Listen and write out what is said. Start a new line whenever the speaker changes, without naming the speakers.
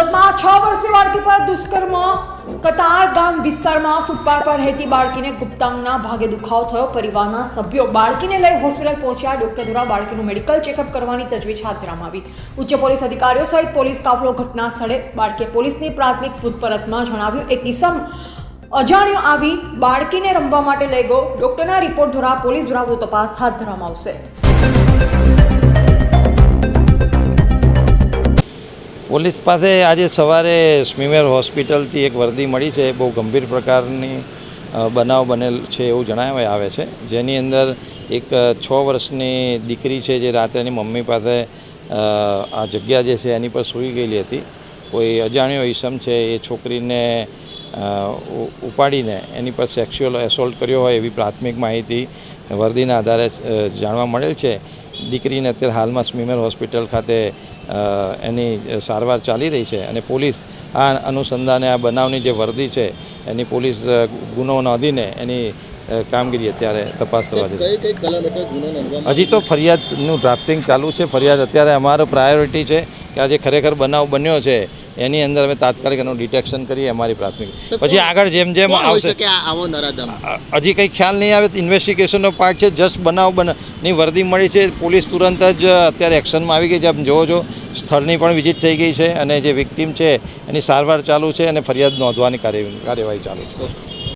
છ વર્ષીય બાળકી પર દુષ્કર્મ. કતાર ગામ વિસ્તારમાં ફૂટપાથ પર રહેતી બાળકીને ગુપ્તાંગના ભાગે દુખાવો થયો. પરિવારના સભ્યો બાળકીને લઈ હોસ્પિટલ પહોંચ્યા. ડોક્ટર દ્વારા બાળકીનું મેડિકલ ચેકઅપ કરવાની તજવીજ હાથ ધરવામાં આવી. ઉચ્ચ પોલીસ અધિકારીઓ સહિત પોલીસ કાફલો ઘટના સ્થળે બાળકે પોલીસની પ્રાથમિક પૂછપરછમાં જણાવ્યું. એક કિસમ અજાણ્યો આવી બાળકીને રમવા માટે લઈ ગયો. ડોક્ટરના રિપોર્ટ દ્વારા પોલીસ દ્વારા તપાસ હાથ ધરવામાં આવશે.
પોલીસ પાસે આજે સવારે સ્મીમેર હોસ્પિટલથી એક વર્દી મળી છે. બહુ ગંભીર પ્રકારની બનાવ બનેલ છે એવું જણાવવા આવે છે. જેની અંદર એક છ વર્ષની દીકરી છે જે રાત્રે એની મમ્મી પાસે આ જગ્યા જે છે એની પર સૂઈ ગયેલી હતી. કોઈ અજાણ્યો ઈસમ છે એ છોકરીને ઉપાડીને એની પર સેક્સ્યુઅલ એસોલ્ટ કર્યો હોય એવી પ્રાથમિક માહિતી વર્દીના આધારે જાણવા મળેલ છે. દીકરીને અત્યારે હાલમાં સ્મીમેર હોસ્પિટલ ખાતે એની સારવાર ચાલી રહી છે અને પોલીસ આ અનુસંધાને આ બનાવની જે વર્દી છે એની પોલીસ ગુનો નોંધીને એની કામગીરી અત્યારે તપાસ કરવા દીધી હજી તો ફરિયાદનું ડ્રાફ્ટિંગ ચાલુ છે. ફરિયાદ અત્યારે અમારો પ્રાયોરિટી છે. કે આ જે ખરેખર બનાવ બન્યો છે એની અંદર અમે તાત્કાલિક એનું ડિટેક્શન કરીએ અમારી પ્રાથમિક. પછી આગળ જેમ જેમ આવશે હજી કંઈ ખ્યાલ નહીં આવે ઇન્વેસ્ટિગેશનનો પાર્ટ છે જસ્ટ બનાવ બનની વર્દી મળી છે પોલીસ તુરંત જ અત્યારે એક્શનમાં આવી ગઈ છે. આપ જોવો છો સ્થળની પણ વિઝિટ થઈ ગઈ છે અને જે વિક્ટીમ છે એની સારવાર ચાલુ છે અને ફરિયાદ નોંધવાની કાર્ય કાર્યવાહી ચાલુ છે.